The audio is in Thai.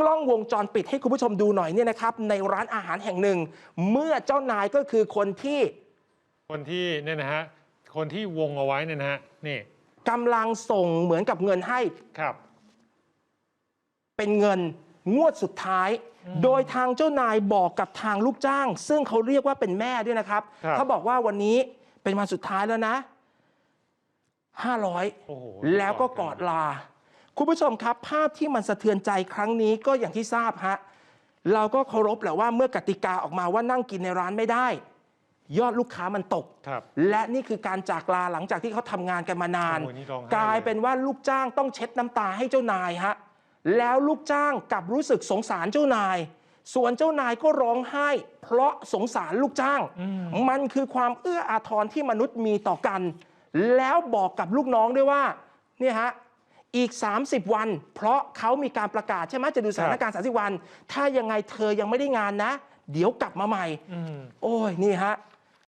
กล้องวงจรปิดให้คุณผู้ชมดูหน่อยเนี่ยนะครับ ในร้านอาหารแห่งหนึ่ง เมื่อเจ้านายก็คือคนที่คนที่เนี่ยนะฮะคนที่วงเอาไว้เนี่ยนะฮะนี่กำลังส่งเหมือนกับเงินให้ครับ เป็นเงินงวดสุดท้าย โดยทางเจ้านายบอกกับทางลูกจ้าง ซึ่งเขาเรียกว่าเป็นแม่ด้วยนะครับครับ เขาบอกว่าวันนี้เป็นวันสุดท้ายแล้วนะ 500 โอ้โห แล้วก็กอดลา คุณผู้ชมครับภาพที่มันสะเทือนใจครั้งนี้ก็อย่างที่ทราบฮะเราก็เคารพแหละว่าเมื่อกติกาออกมาว่านั่งกินในร้านไม่ได้ ยอดลูกค้ามันตกครับและนี่คือการจากลาหลังจากที่เขาทำงานกันมานาน โอ้ยนี่ร้องไห้ กลายเป็นว่าลูกจ้างต้องเช็ดน้ำตาให้เจ้านายฮะแล้วลูกจ้างกลับรู้สึกสงสารเจ้านาย ส่วนเจ้านายก็ร้องไห้ เพราะสงสารลูกจ้าง มันคือความเอื้ออาทรที่มนุษย์มีต่อกัน แล้วบอกกับลูกน้องด้วยว่าเนี่ยฮะ อีก 30 วัน เพราะเขามีการประกาศใช่ไหมจะดูสถานการณ์ 30 วัน ถ้ายังไงเธอยังไม่ได้งานนะ เดี๋ยวกลับมาใหม่อืมโอ้ยนี่ฮะ